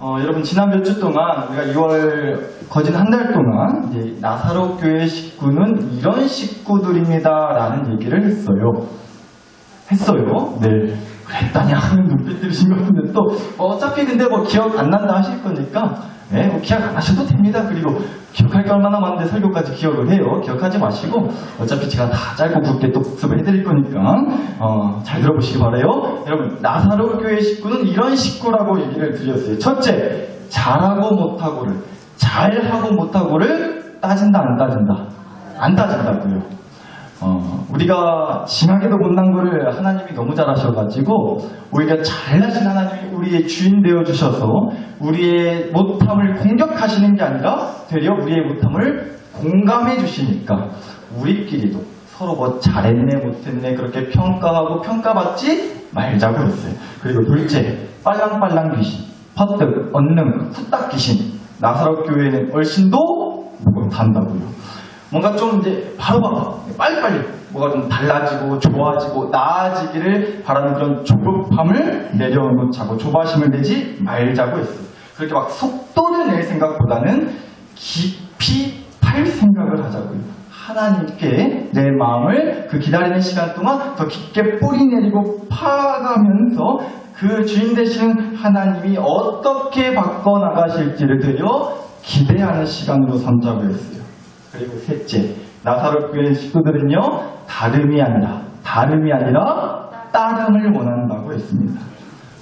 어, 여러분 지난 몇 주 동안 우리가 2월 거진 한 달 동안 나사로 교회 식구는 이런 식구들입니다라는 얘기를 했어요. 했어요. 네. 그랬다냐 하는 눈빛 들으신 것 같은데 또 어, 어차피 근데 뭐 기억 안 난다 하실 거니까 네, 뭐 기억 안 하셔도 됩니다. 그리고 기억할 게 얼마나 많은데 설교까지 기억을 해요. 기억하지 마시고 어차피 제가 다 짧고 굵게 또 복습을 해드릴 거니까 어, 잘 들어보시기 바래요. 여러분 나사로 교회 식구는 이런 식구라고 얘기를 드렸어요. 첫째 잘하고 못하고를 잘하고 못하고를 따진다 안 따진다 안 따진다고요. 어, 우리가 심하게도 못난 거를 하나님이 너무 잘하셔가지고 오히려 잘나신 하나님이 우리의 주인 되어 주셔서 우리의 못함을 공격하시는 게 아니라 되려 우리의 못함을 공감해 주시니까 우리끼리도 서로 뭐 잘했네 못했네 그렇게 평가하고 평가받지 말자고 했어요. 그리고 둘째 빨랑빨랑 귀신, 퍼뜩, 언능, 후딱 귀신 나사렛 교회는 얼씬도 못한다고요. 뭔가 좀 이제 바로바로 빨리빨리 뭐가 좀 달라지고 좋아지고 나아지기를 바라는 그런 조급함을 내려놓자고 조바심을 내지 말자고 했어요. 그렇게 막 속도를 낼 생각보다는 깊이 팔 생각을 하자고요. 하나님께 내 마음을 그 기다리는 시간 동안 더 깊게 뿌리 내리고 파가면서 그 주인 되시는 하나님이 어떻게 바꿔 나가실지를 되려 기대하는 시간으로 삼자고 했어요. 그리고 셋째, 나사렛 교회 식구들은요, 다름이 아니라, 다름이 아니라 따름을 원한다고 했습니다.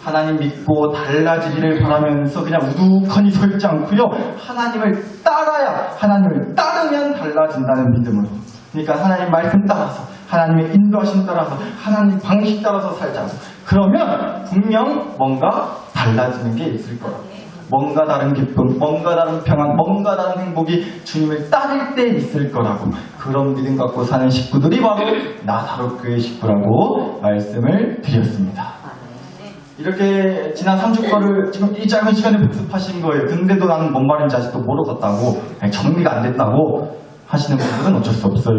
하나님 믿고 달라지기를 바라면서 그냥 우두커니 서 있지 않고요, 하나님을 따라야, 하나님을 따르면 달라진다는 믿음으로. 그러니까 하나님 말씀 따라서, 하나님의 인도하심 따라서, 하나님 방식 따라서 살자고. 그러면 분명 뭔가 달라지는 게 있을 거라고. 뭔가 다른 기쁨, 뭔가 다른 평안, 뭔가 다른 행복이 주님을 따를 때 있을 거라고 그런 믿음 갖고 사는 식구들이 바로 나사렛 교회 식구라고 말씀을 드렸습니다. 이렇게 지난 3주 거를 지금 이 짧은 시간에 복습하신 거예요. 근데도 나는 뭔 말인지 아직도 모르겠다고 정리가 안 됐다고 하시는 분들은 어쩔 수 없어요.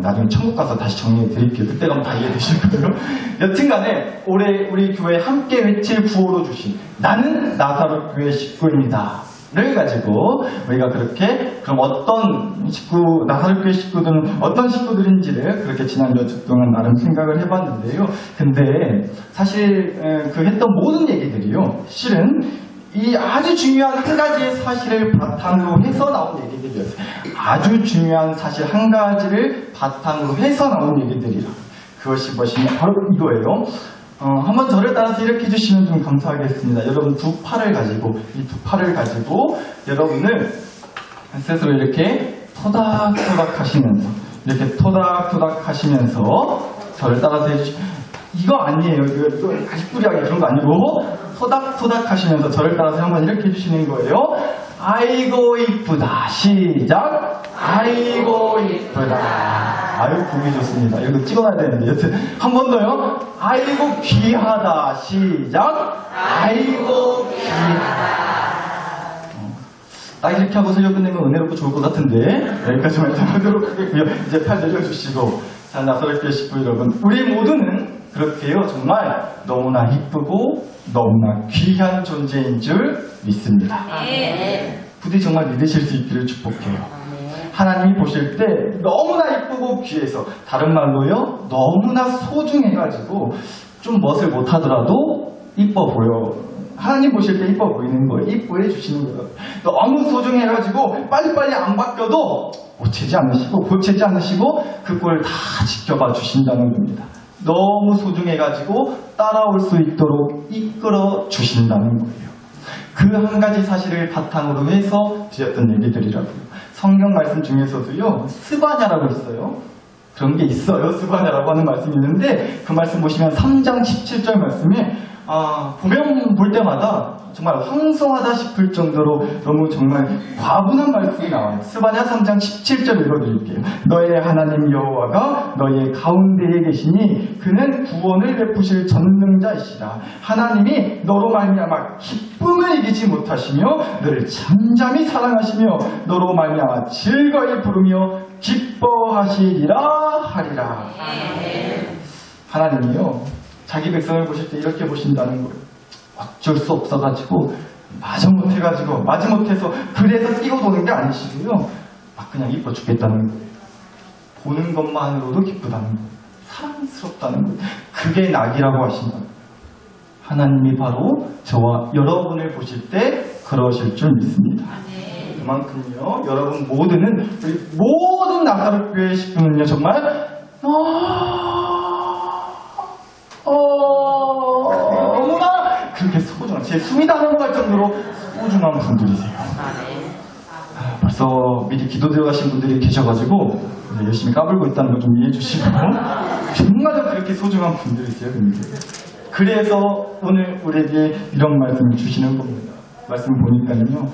나중에 천국 가서 다시 정리해 드릴게요. 그때 가면 다 이해되실 거예요. 여튼간에 올해 우리 교회 함께 외칠 구호로 주신 나는 나사렛 교회 식구입니다. 를 가지고 우리가 그렇게 그럼 어떤 식구 나사렛 교회 식구들은 어떤 식구들인지를 그렇게 지난 몇 주 동안 나름 생각을 해봤는데요. 근데 사실 에, 그 했던 모든 얘기들이요. 실은 이 아주 중요한 한 가지의 사실을 바탕으로 해서 나온 얘기들이었어요. 아주 중요한 사실 한 가지를 바탕으로 해서 나온 얘기들이라. 그것이 무엇이냐? 바로 이거예요. 어, 한번 저를 따라서 이렇게 해주시면 좀 감사하겠습니다. 여러분 두 팔을 가지고, 이 두 팔을 가지고 여러분을 스스로 이렇게 토닥토닥 하시면서, 이렇게 토닥토닥 하시면서 저를 따라서 해주시면, 이거 아니에요. 이거, 이거 가시뿌리하게 그런 거 아니고, 토닥토닥 하시면서 저를 따라서 한번 이렇게 해주시는 거예요. 아이고 이쁘다. 시작. 아이고 이쁘다. 아유 보기 좋습니다. 이거 찍어놔야 되는데 여튼 한 번 더요. 아이고 귀하다. 시작. 아이고 귀하다. 어, 딱 이렇게 하고 설교 끝내면 은혜롭고 좋을 것 같은데 여기까지만 해보도록 하겠고요. 이제 팔 내려주시고 자 나사렛 식구 여러분 우리 모두는 그렇게요 정말 너무나 이쁘고 너무나 귀한 존재인 줄 믿습니다. 부디 정말 믿으실 수 있기를 축복해요. 하나님이 보실 때 너무나 이쁘고 귀해서 다른 말로요 너무나 소중해가지고 좀 멋을 못하더라도 이뻐 보여. 하나님 보실 때 이뻐 보이는 거예요. 이뻐해 주시는 거예요. 너무 소중해가지고 빨리빨리 안 바뀌어도 고치지 않으시고 고치지 않으시고 그 꼴 다 지켜봐 주신다는 겁니다. 너무 소중해가지고 따라올 수 있도록 이끌어 주신다는 거예요. 그 한 가지 사실을 바탕으로 해서 드렸던 얘기들이라고요. 성경 말씀 중에서도요, 스바냐라고 있어요. 그런 게 있어요. 스바냐라고 하는 말씀이 있는데, 그 말씀 보시면 3장 17절 말씀에, 아, 보면 볼 때마다 정말 황송하다 싶을 정도로 너무 정말 과분한 말씀이 나와요. 스바냐 3장 17절 읽어드릴게요. 너의 하나님 여호와가 너의 가운데에 계시니 그는 구원을 베푸실 전능자이시라. 하나님이 너로 말미암아 기쁨을 이기지 못하시며 너를 잠잠히 사랑하시며 너로 말미암아 즐거이 부르며 기뻐하시리라 하리라. 하나님이요 자기 백성을 보실 때 이렇게 보신다는 거예요. 어쩔 수 없어가지고 마지못해가지고 마지못해서 그래서 뛰고 도는 게 아니시고요. 막 그냥 이뻐 죽겠다는 거예요. 보는 것만으로도 기쁘다는 거예요. 사랑스럽다는 거예요. 그게 낙이라고 하신다. 하나님이 바로 저와 여러분을 보실 때 그러실 줄 믿습니다. 그만큼요, 여러분 모두는, 모든 나사렛 교회 식구는요, 정말, 어, 어, 너무나 그렇게 소중한, 제 숨이 다 넘어갈 정도로 소중한 분들이세요. 아, 벌써 미리 기도 들어가신 분들이 계셔가지고, 네, 열심히 까불고 있다는 거 좀 이해해 주시고, 정말 그렇게 소중한 분들이세요, 근데. 그래서 오늘 우리에게 이런 말씀을 주시는 겁니다. 말씀 보니까요.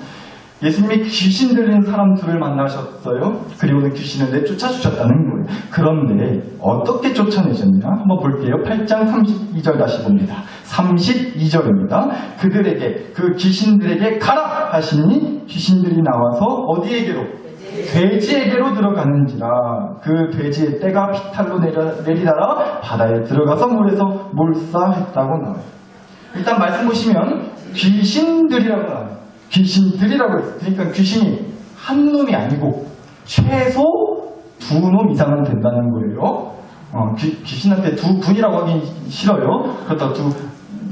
예수님이 귀신 들린 사람 둘을 만나셨어요. 그리고는 귀신을 내쫓아 주셨다는 거예요. 그런데 어떻게 쫓아내셨냐? 한번 볼게요. 8장 32절 다시 봅니다. 32절입니다. 그들에게 그 귀신들에게 가라 하시니 귀신들이 나와서 어디에게로? 돼지에게로 들어가는지라 그 돼지의 떼가 피탈로 내려, 내리다가 바다에 들어가서 물에서 몰사했다고 나와요. 일단 말씀 보시면 귀신들이라고 나와요. 귀신들이라고 했어요. 그러니까 귀신이 한 놈이 아니고 최소 두 놈 이상은 된다는 거예요. 어, 귀, 귀신한테 두 분이라고 하긴 싫어요. 그렇다고 두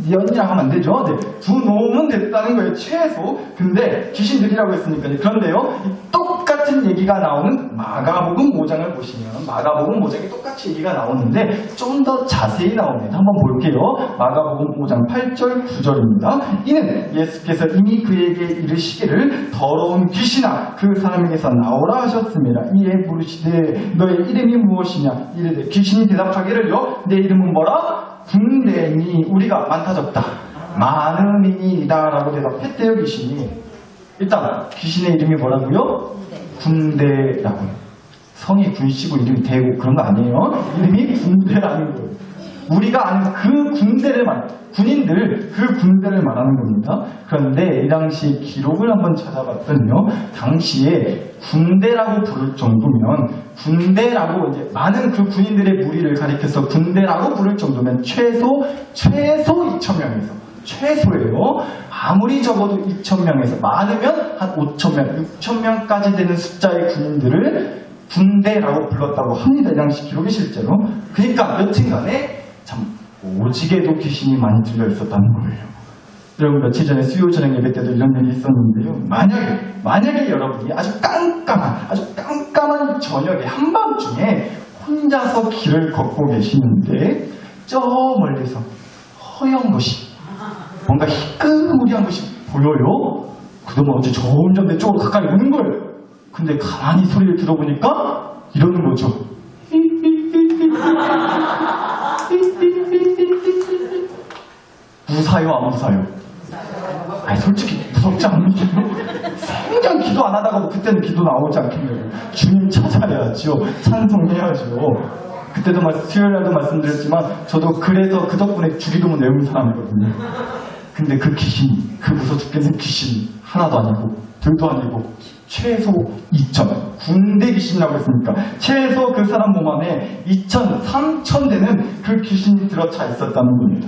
연이라 하면 안 되죠. 네, 두 놈은 됐다는 거예요. 최소. 근데 귀신들이라고 했으니까 그런데요. 이 똑같은 얘기가 나오는 마가복음 5장을 보시면 마가복음 5장에 똑같이 얘기가 나오는데 좀 더 자세히 나옵니다. 한번 볼게요. 마가복음 5장 8절 9절입니다. 이는 예수께서 이미 그에게 이르시기를 더러운 귀신아 그 사람에게서 나오라 하셨습니다. 이에 물으시되 너의 이름이 무엇이냐 이르되 귀신이 대답하기를요 내 이름은 뭐라? 군대니 우리가 많다졌다. 많음이니이다 라고 대답했대 요 귀신이. 일단 귀신의 이름이 뭐라고요? 군대라고 요. 성이 군시고 이름이 대고 그런 거 아니에요. 이름이 군대라는 거예요. 우리가 아는 그 군대를 말, 군인들 그 군대를 말하는 겁니다. 그런데 이 당시 기록을 한번 찾아봤더니요, 당시에 군대라고 부를 정도면 군대라고 이제 많은 그 군인들의 무리를 가리켜서 군대라고 부를 정도면 최소 최소 2천 명에서 최소예요. 아무리 적어도 2천 명에서 많으면 한 5천 명, 6천 명까지 되는 숫자의 군인들을 군대라고 불렀다고 합니다. 이 당시 기록이 실제로. 그러니까 여튼간에 참 오지게도 귀신이 많이 들려 있었다는 거예요. 여러분 며칠 전에 수요 저녁 예배 때도 이런 일이 있었는데요. 만약에 만약에 여러분이 아주 깜깜한 아주 깜깜한 저녁에 한밤중에 혼자서 길을 걷고 계시는데 저 멀리서 허연 것이 뭔가 희끄무리한 것이 보여요. 그러면 어째 점점 내 쪽으로 가까이 오는 거예요. 근데 가만히 소리를 들어보니까 이러는 거죠. 무사요 안 무사요? 아니 솔직히 무섭지 않으세요? 생전 기도 안 하다가 뭐 그때는 기도 나오지 않겠냐고. 주님 찾아야죠. 찬송해야죠. 그때도 말, 수요일 날도 말씀드렸지만 저도 그래서 그 덕분에 주기도문 외운 사람이거든요. 근데 그 귀신 그 무서 죽겠는 귀신 하나도 아니고 둘도 아니고 최소 2천 군대 귀신이라고 했으니까 최소 그 사람 몸 안에 2천 3천 되는 그 귀신이 들어차 있었다는 겁니다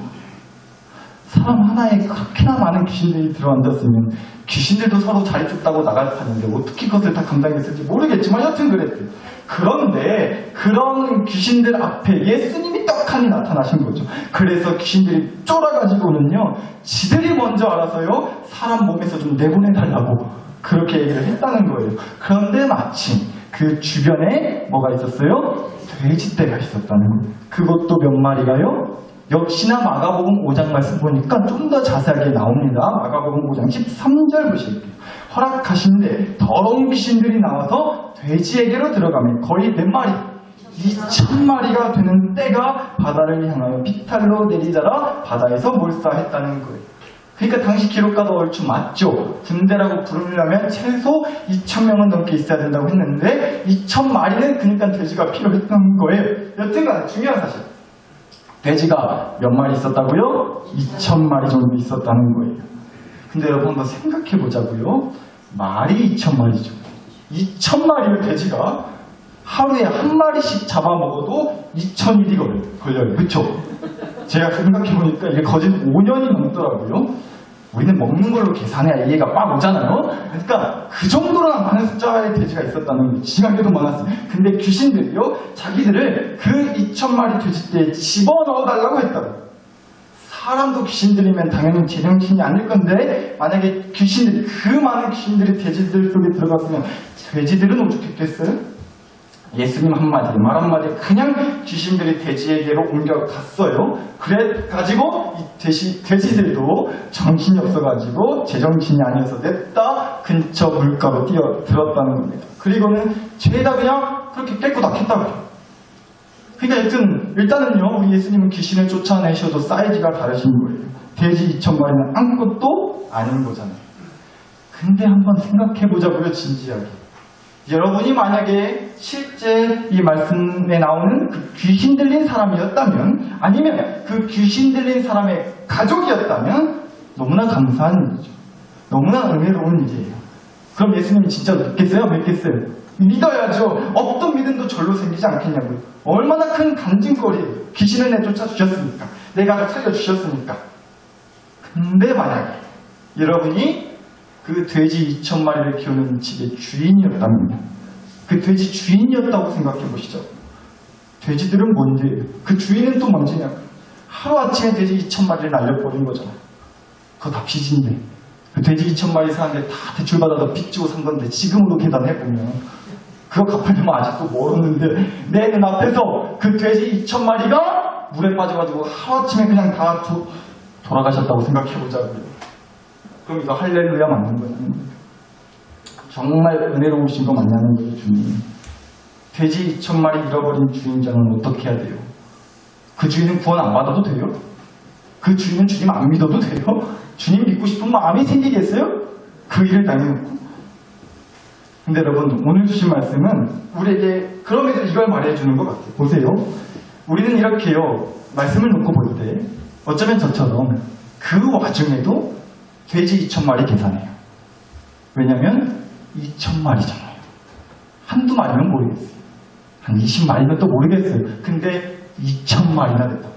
사람 하나에 그렇게나 많은 귀신들이 들어앉았으면 귀신들도 서로 자리 좁다고 나갈 판인데 어떻게 그것을 다 감당했을지 모르겠지만 여튼 그랬대요. 그런데 그런 귀신들 앞에 예수님이 떡하니 나타나신 거죠. 그래서 귀신들이 쫄아가지고는요, 지들이 먼저 알아서요, 사람 몸에서 좀 내보내달라고 그렇게 얘기를 했다는 거예요. 그런데 마침 그 주변에 뭐가 있었어요? 돼지떼가 있었다는 거예요. 그것도 몇 마리가요? 역시나 마가복음 5장 말씀 보니까 좀 더 자세하게 나옵니다. 마가복음 5장 13절 보실게요. 허락하신데 더러운 귀신들이 나와서 돼지에게로 들어가면 거의 몇 마리? 2천 마리가 되는 떼가 바다를 향하여 피탈로 내리다가 바다에서 몰사했다는 거예요. 그러니까 당시 기록과도 얼추 맞죠. 군대라고 부르려면 최소 2천 명은 넘게 있어야 된다고 했는데 2천 마리는 그러니까 돼지가 필요했던 거예요. 여튼간 중요한 사실. 돼지가 몇 마리 있었다고요? 2천 마리 정도 있었다는 거예요. 근데 여러분 한번 생각해 보자고요. 말이 2천 마리죠. 2천 마리의 돼지가 하루에 한 마리씩 잡아먹어도 2천일이 걸려요. 그쵸? 제가 생각해 보니까 이게 거진 5년이 넘더라고요. 우리는 먹는 걸로 계산해야 이해가 빡 오잖아요. 그러니까 그 정도로 많은 숫자의 돼지가 있었다는. 지각에도 많았어요. 근데 귀신들이요, 자기들을 그 2천 마리 돼지떼에 집어넣어 달라고 했다고. 사람도 귀신들이면 당연히 제정신이 아닐 건데 만약에 귀신들이 그 많은 귀신들이 돼지들 속에 들어갔으면 돼지들은 오죽했겠어요? 예수님 한마디, 말 한마디 그냥 귀신들이 돼지에게로 옮겨갔어요. 그래가지고 이 돼지, 돼지들도 정신이 없어가지고 제정신이 아니어서 냈다 근처 물가로 뛰어들었다는 겁니다. 그리고는 죄다 그냥 그렇게 깨끗하겠다고요. 그러니까 일단, 일단은요, 우리 예수님은 귀신을 쫓아내셔도 사이즈가 다르신 거예요. 돼지 2천 마리는 아무것도 아닌 거잖아요. 근데 한번 생각해보자고요, 진지하게. 여러분이 만약에 실제 이 말씀에 나오는 그 귀신 들린 사람이었다면, 아니면 그 귀신 들린 사람의 가족이었다면, 너무나 감사한 일이죠. 너무나 은혜로운 일이에요. 그럼 예수님이 진짜 믿겠어요? 믿겠어요? 믿어야죠. 없던 믿음도 절로 생기지 않겠냐고요. 얼마나 큰 간증거리예요. 귀신을 내쫓아 주셨으니까. 내 가족 살려주셨으니까. 근데 만약에 여러분이 그 돼지 2천 마리를 키우는 집의 주인이었다면 그 돼지 주인이었다고 생각해 보시죠. 돼지들은 뭔데요? 그 주인은 또 뭔지냐고요. 하루아침에 돼지 2천 마리를 날려버린 거잖아요. 그거 다 빚인데. 그 돼지 2천 마리 사는데 다 대출 받아서 빚 주고 산 건데 지금으로 계산해 보면 그거 갚으려면 아직도 멀었는데 내 눈앞에서 그 돼지 2천 마리가 물에 빠져가지고 하루아침에 그냥 다 도- 돌아가셨다고 생각해 보자고요. 그럼 이거 할렐루야 맞는 거예요. 정말 은혜로우신 거 맞냐는 거예요, 주님. 돼지 2천 마리 잃어버린 주인장은 어떻게 해야 돼요? 그 주인은 구원 안 받아도 돼요? 그 주인은 주님 안 믿어도 돼요? 주님 믿고 싶은 마음이 생기겠어요? 그 일을 당해놓고. 근데 여러분, 오늘 주신 말씀은 우리에게 그럼에도 이걸 말해주는 것 같아요. 보세요. 우리는 이렇게요, 말씀을 놓고 볼 때, 어쩌면 저처럼 그 와중에도 돼지 2천 마리 계산해요. 왜냐면 2천 마리잖아요. 한두 마리면 모르겠어요. 한 20마리면 또 모르겠어요. 근데 2천 마리나 됐다.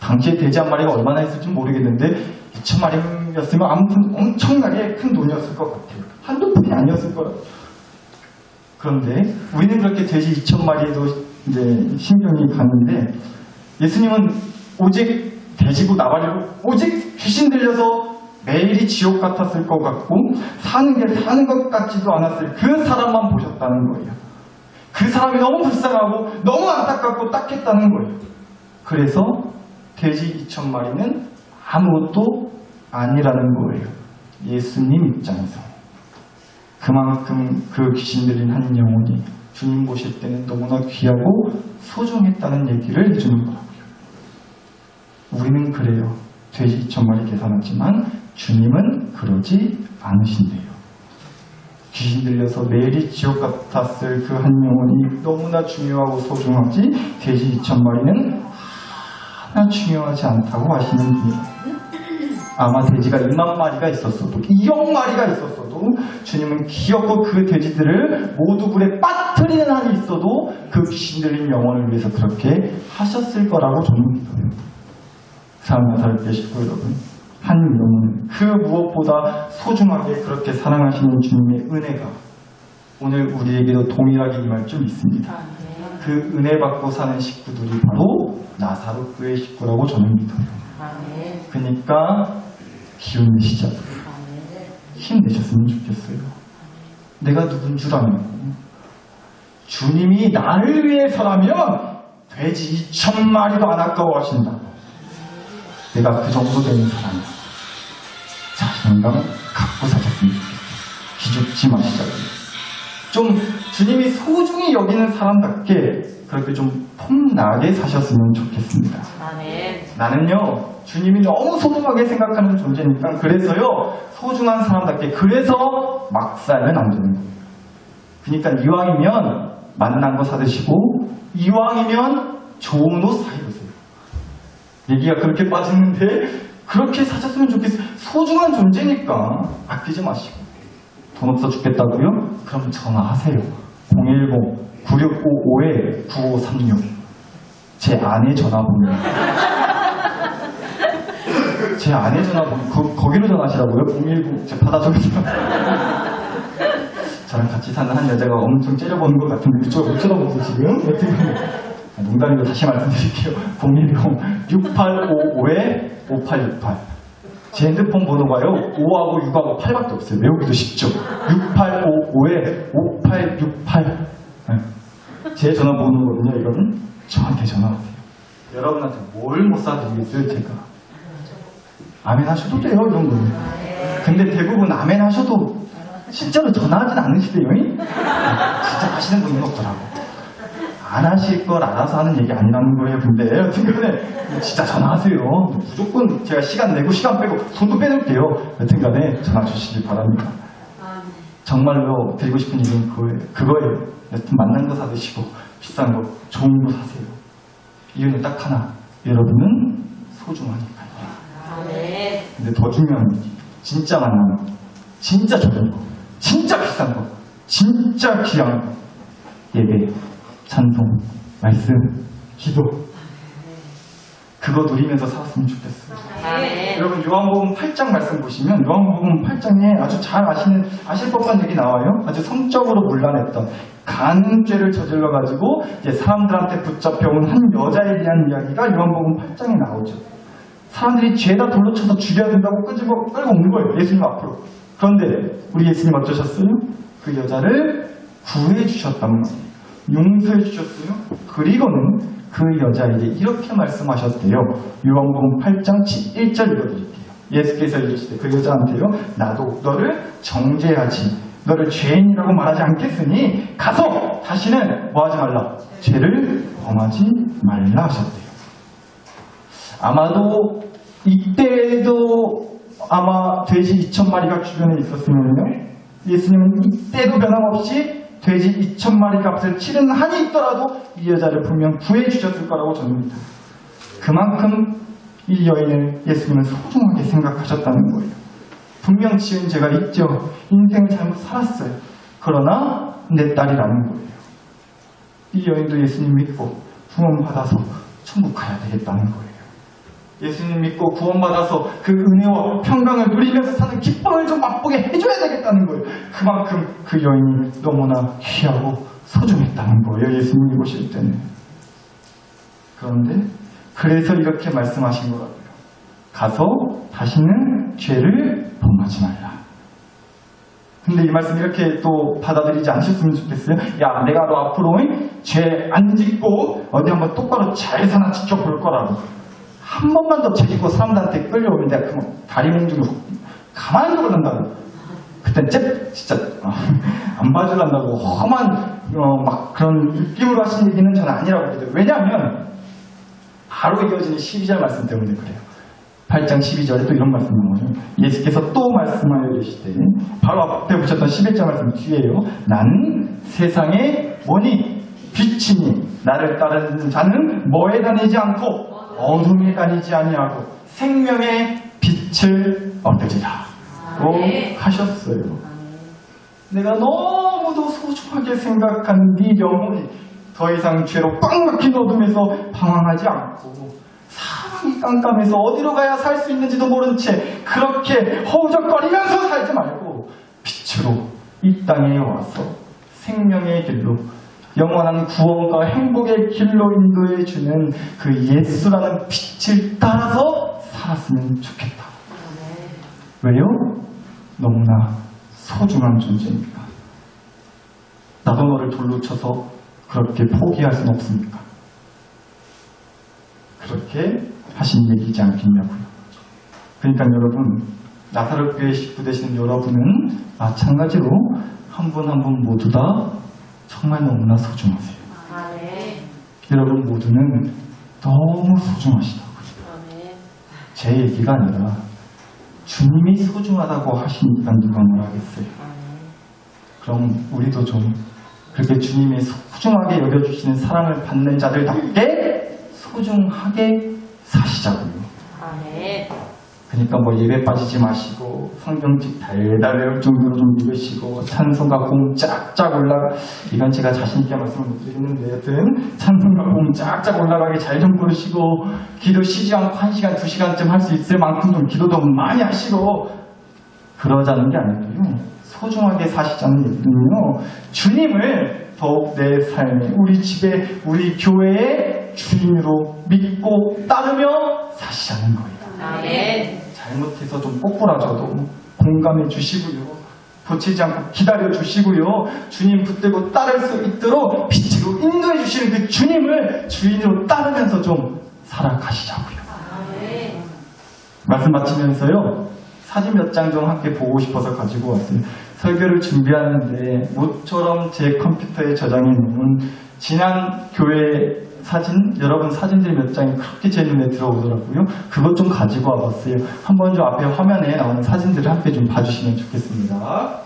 당시에 돼지 한 마리가 얼마나 했을지 모르겠는데 2천 마리였으면 아무튼 엄청나게 큰 돈이었을 것 같아요. 한두 푼이 아니었을 거예요. 그런데 우리는 그렇게 돼지 2천 마리에도 이제 신경이 갔는데 예수님은 오직 돼지고 나발이고 오직 귀신 들려서 매일이 지옥 같았을 것 같고 사는 게 사는 것 같지도 않았을 그 사람만 보셨다는 거예요. 그 사람이 너무 불쌍하고 너무 안타깝고 딱했다는 거예요. 그래서 돼지 2천 마리는 아무것도 아니라는 거예요. 예수님 입장에서. 그만큼 그 귀신 들린 한 영혼이 주님 보실 때는 너무나 귀하고 소중했다는 얘기를 해주는 거라고요. 우리는 그래요. 돼지 2천 마리 계산하지만 주님은 그러지 않으신대요. 귀신 들려서 매일이 지옥 같았을 그 한 영혼이 너무나 중요하고 소중하지 돼지 2천 마리는 하나 중요하지 않다고 하시는 분이에요. 아마 돼지가 2만 마리가 있었어도 2억 마리가 있었어도 주님은 기어코 그 돼지들을 모두 불에 빠뜨리는 한이 있어도 그 귀신 들린 영혼을 위해서 그렇게 하셨을 거라고 저는 믿어요. 사랑하는 다른 계시고 여러분 한 영혼 그 무엇보다 소중하게 그렇게 사랑하시는 주님의 은혜가 오늘 우리에게도 동일하게 임할 줄 믿습니다. 그 은혜 받고 사는 식구들이 바로 나사로 교회 식구라고 저는 믿어요. 아멘. 그러니까 기운 내시자 힘내셨으면 좋겠어요. 내가 누군 줄 아냐고. 주님이 나를 위해서라면 돼지 2천 마리도 안 아까워하신다. 내가 그 정도 되는 사람이야. 자신감 갖고 사셨으면 좋겠어요. 기죽지 마시자고요. 좀 주님이 소중히 여기는 사람답게 그렇게 좀 폼나게 사셨으면 좋겠습니다. 아멘. 나는요, 주님이 너무 소중하게 생각하는 존재니까, 그래서요, 소중한 사람답게, 그래서 막 살면 안 되는 거예요. 그러니까 이왕이면 만난 거 사드시고, 이왕이면 좋은 옷 사입으세요. 얘기가 그렇게 빠졌는데, 그렇게 사셨으면 좋겠어요. 소중한 존재니까, 아끼지 마시고. 돈 없어 죽겠다고요? 그럼 전화하세요. 010-9655-9536. 제 아내 전화번호. 제 아내 전화번호 거, 거기로 전화하시라고요? 019제 받아 적으세요. 저랑 같이 사는 한 여자가 엄청 째려보는 것 같은데 이쪽 못 쳐다보고 지금 농담이고 다시 말씀드릴게요. 010-6855-5868 제 핸드폰 번호가요 5하고 6하고 8밖에 없어요. 외우기도 쉽죠. 6855-5868제 전화번호거든요. 이거는 저한테 전화하세요. 여러분한테 뭘 못 사드리겠어요, 제가. 아멘 하셔도 돼요, 이런 거는. 근데 대부분 아멘 하셔도 실제로 전화하진 않으시대요. 잉? 진짜 하시는 분이 없더라고. 안 하실 걸 알아서 하는 얘기 아니라는 거예요. 근데 여튼 간에 진짜 전화하세요. 무조건 제가 시간 내고 시간 빼고 돈도 빼놓을게요. 여튼 간에 전화 주시기 바랍니다. 정말로 드리고 싶은 얘기는 그거예요. 그거예요. 여튼 만난 거 사드시고 비싼 거 좋은 거 사세요. 이유는 딱 하나. 여러분은 소중하니까요. 아멘. 근데 더 중요한 게 진짜 만나는 거, 진짜 좋은 거, 진짜 비싼 거, 진짜 귀한 거. 예배, 찬송, 말씀, 기도. 그거 누리면서 살았으면 좋겠어요. 여러분 요한복음 8장 말씀 보시면 요한복음 8장에 아주 잘 아시는 아실 법한 얘기 나와요. 아주 성적으로 문란했던 간음죄를 저질러 가지고 이제 사람들한테 붙잡혀온 한 여자에 대한 이야기가 요한복음 8장에 나오죠. 사람들이 죄다 돌로 쳐서 죽여야 된다고 끄집어 끌고 온 거예요. 예수님 앞으로. 그런데 우리 예수님 어쩌셨어요? 그 여자를 구해 주셨단 말이에요. 용서해 주셨어요. 그리고는 그 여자에게 이렇게 말씀하셨대요. 요한복음 8장 1절 읽어드릴게요. 예수께서 이르시되 그 여자한테요. 나도 너를 정죄하지 너를 죄인이라고 말하지 않겠으니 가서 다시는 뭐하지 말라 죄를 범하지 말라 하셨대요. 아마도 이때에도 아마 돼지 2천 마리가 주변에 있었으면요. 예수님은 이때도 변함없이 돼지 2천 마리 값을 치른 한이 있더라도 이 여자를 분명 구해 주셨을 거라고 전합니다. 그만큼 이 여인을 예수님은 소중하게 생각하셨다는 거예요. 분명 지은 죄가 있죠. 인생을 잘못 살았어요. 그러나 내 딸이라는 거예요. 이 여인도 예수님 믿고 구원받아서 천국 가야 되겠다는 거예요. 예수님 믿고 구원받아서 그 은혜와 평강을 누리면서 사는 기쁨을 좀 맛보게 해줘야 되겠다는 거예요. 그만큼 그 여인이 너무나 귀하고 소중했다는 거예요. 예수님이 보실 때는. 그런데 그래서 이렇게 말씀하신 거라고요. 가서 다시는 죄를 범하지 말라. 근데 이 말씀 이렇게 또 받아들이지 않으셨으면 좋겠어요. 야, 내가 너 앞으로 죄 안 짓고 어디 한번 똑바로 잘 사나 지켜볼 거라고. 한 번만 더 죄짓고 사람들한테 끌려오면 내가 그만 다리 훅 가만히 두고난다고 그땐 잽 진짜 어, 안 봐주란다고 험한 어, 막 그런 느낌으로 하신 얘기는 저는 아니라고 믿어요. 왜냐하면 바로 이어지는 12절 말씀 때문에 그래요. 8장 12절에 또 이런 말씀 나오죠. 예수께서 또 말씀하여 이르시되 바로 앞에 붙였던 11절 말씀 뒤에요. 나는 세상의 원이 빛이니 나를 따르는 자는 뭐에 다니지 않고 어둠에 다니지 아니하고 생명의 빛을 얻으리라. 고 아멘. 하셨어요. 내가 너무도 소중하게 생각하는 네 영혼이 더 이상 죄로 꽉 막힌 어둠에서 방황하지 않고 사방이 깜깜해서 어디로 가야 살 수 있는지도 모른 채 그렇게 허우적거리면서 살지 말고 빛으로 이 땅에 와서 생명의 길로 영원한 구원과 행복의 길로 인도해 주는 그 예수라는 빛을 따라서 살았으면 좋겠다. 왜요? 너무나 소중한 존재입니다. 나도 너를 돌로 쳐서 그렇게 포기할 수는 없습니까? 그렇게 하신 얘기지 않겠냐고요. 그러니까 여러분, 나사렛 교회 식구 되시는 여러분은 마찬가지로 한 분 한 분 모두 다 정말 너무나 소중하세요. 아멘. 여러분 모두는 너무 소중하시다고요. 아멘. 제 얘기가 아니라 주님이 소중하다고 하시니까 누가 뭐라 하겠어요. 그럼 우리도 좀 그렇게 주님이 소중하게 여겨주시는 사랑을 받는 자들답게 소중하게 사시자고요. 아멘. 그러니까 뭐 예배 빠지지 마시고 성경책 달달 외울 정도로 좀 읽으시고 찬송가 공 쫙쫙 올라가 이건 제가 자신 있게 말씀을 못 드리겠는데 여튼 찬송가 공 쫙쫙 올라가게 잘 좀 부르시고 기도 쉬지 않고 한 시간 두 시간쯤 할 수 있을 만큼 좀 기도도 많이 하시고 그러자는 게 아니고요 소중하게 사시자는 얘기는요 주님을 더욱 내 삶에 우리 집에 우리 교회의 주인으로 믿고 따르며 사시자는 거예요. 아멘. 잘못해서 좀 꼬꾸라져도 공감해 주시고요. 고치지 않고 기다려 주시고요. 주님 붙들고 따를 수 있도록 빛으로 인도해 주시는 그 주님을 주인으로 따르면서 좀 살아가시자고요. 아멘. 말씀 마치면서요. 사진 몇 장 좀 함께 보고 싶어서 가지고 왔어요. 설교를 준비하는데 모처럼 제 컴퓨터에 저장해 놓은 지난 교회 사진, 여러분 사진들이 몇 장이 그렇게 제 눈에 들어오더라고요. 그것 좀 가지고 와봤어요. 한번 좀 앞에 화면에 나오는 사진들을 함께 좀 봐주시면 좋겠습니다.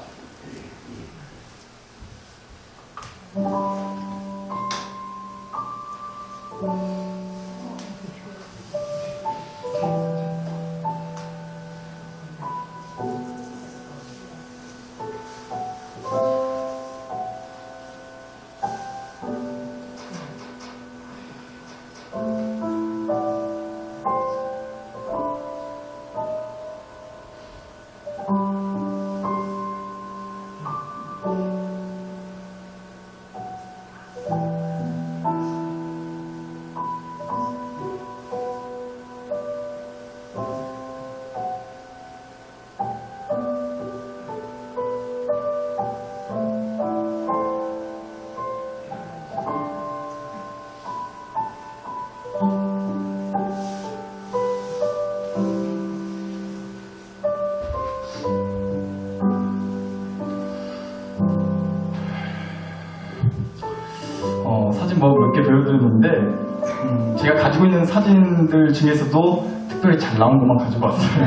개 보여드렸는데 음, 제가 가지고 있는 사진들 중에서도 특별히 잘 나온 것만 가지고 왔어요.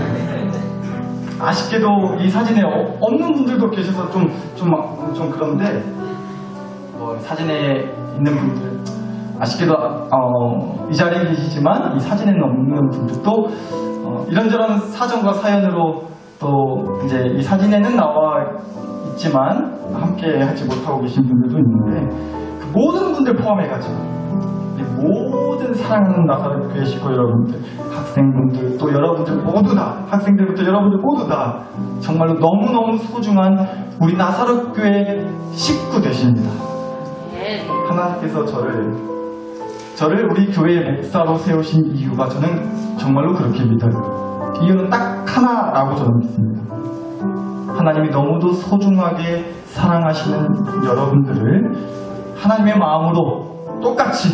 아쉽게도 이 사진에 어- 없는 분들도 계셔서 좀, 좀, 막- 좀 그런데 뭐 사진에 있는 분들 아쉽게도 어, 이 자리에 계시지만 이 사진에는 없는 분들도 어, 이런저런 사정과 사연으로 또 이제 이 사진에는 나와 있지만 함께 하지 못하고 계신 분들도 있는데 그 모든 분들 포함해가지고 이 모든 사랑하는 나사렛 교회 식구 여러분들, 학생분들, 또 여러분들 모두 다, 학생들부터 여러분들 모두 다 정말로 너무너무 소중한 우리 나사렛 교회 식구 되십니다. 하나님께서 저를 저를 우리 교회의 목사로 세우신 이유가 저는 정말로 그렇게 믿어요. 이유는 딱 하나라고 저는 믿습니다. 하나님이 너무도 소중하게 사랑하시는 여러분들을 하나님의 마음으로 똑같이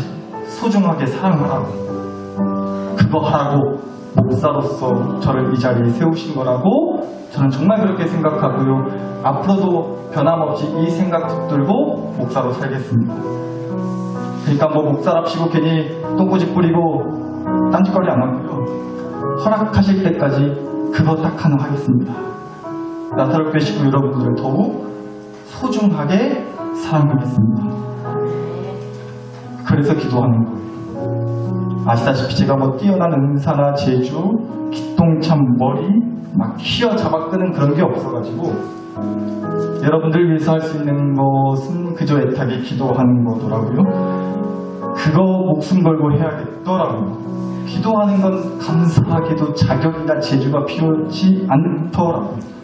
소중하게 사랑하라고 그거 하라고 목사로서 저를 이 자리에 세우신 거라고 저는 정말 그렇게 생각하고요. 앞으로도 변함없이 이 생각 붙들고 목사로 살겠습니다. 그러니까 뭐 목사랍시고 괜히 똥꼬집 뿌리고 딴짓거리 안 하고요. 허락하실 때까지 그거 딱 하나 하겠습니다. 나사로 빼시고 여러분들을 더욱 소중하게 사랑하겠습니다. 그래서 기도하는 거예요. 아시다시피 제가 뭐 뛰어난 은사나 재주, 기똥찬 머리, 막 휘어 잡아 끄는 그런 게 없어가지고 여러분들 위해서 할 수 있는 것은 그저 애타게 기도하는 거더라고요. 그거 목숨 걸고 해야겠더라고요. 기도하는 건 감사하게도 자격이나 재주가 필요치 않더라고요.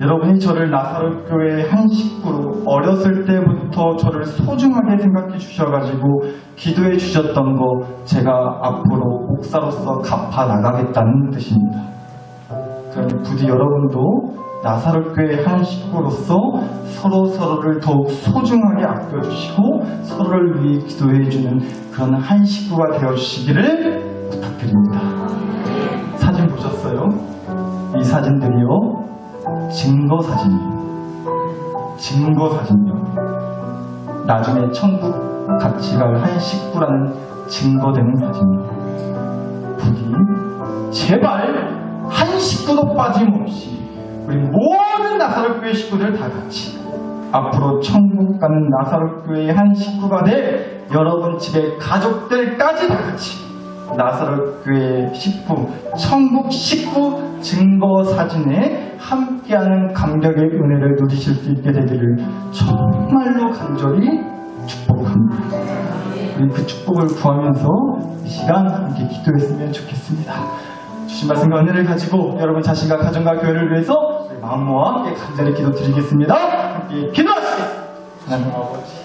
여러분이 저를 나사렛 교회의 한 식구로 어렸을 때부터 저를 소중하게 생각해 주셔가지고 기도해 주셨던 거 제가 앞으로 목사로서 갚아 나가겠다는 뜻입니다. 그러니 부디 여러분도 나사렛 교회의 한 식구로서 서로 서로를 더욱 소중하게 아껴주시고 서로를 위해 기도해 주는 그런 한 식구가 되어 주시기를 부탁드립니다. 사진 보셨어요? 이 사진들이요. 증거 사진이에요. 증거 사진이요. 나중에 천국 같이 갈 한 식구라는 증거되는 사진이에요. 부디 제발 한 식구도 빠짐없이 우리 모든 나사렛 교회 식구들 다 같이 앞으로 천국 가는 나사렛 교회의 한 식구가 될 여러분 집의 가족들까지 다 같이 나사렛 교회 식구, 천국 식구 증거 사진에 함께하는 감격의 은혜를 누리실 수 있게 되기를 정말로 간절히 축복합니다. 우리 그 축복을 구하면서 이 시간 함께 기도했으면 좋겠습니다. 주신 말씀과 은혜를 가지고 여러분 자신과 가정과 교회를 위해서 마음과 함께 간절히 기도 드리겠습니다. 함께 기도하시겠습니다. 하나님 아버지.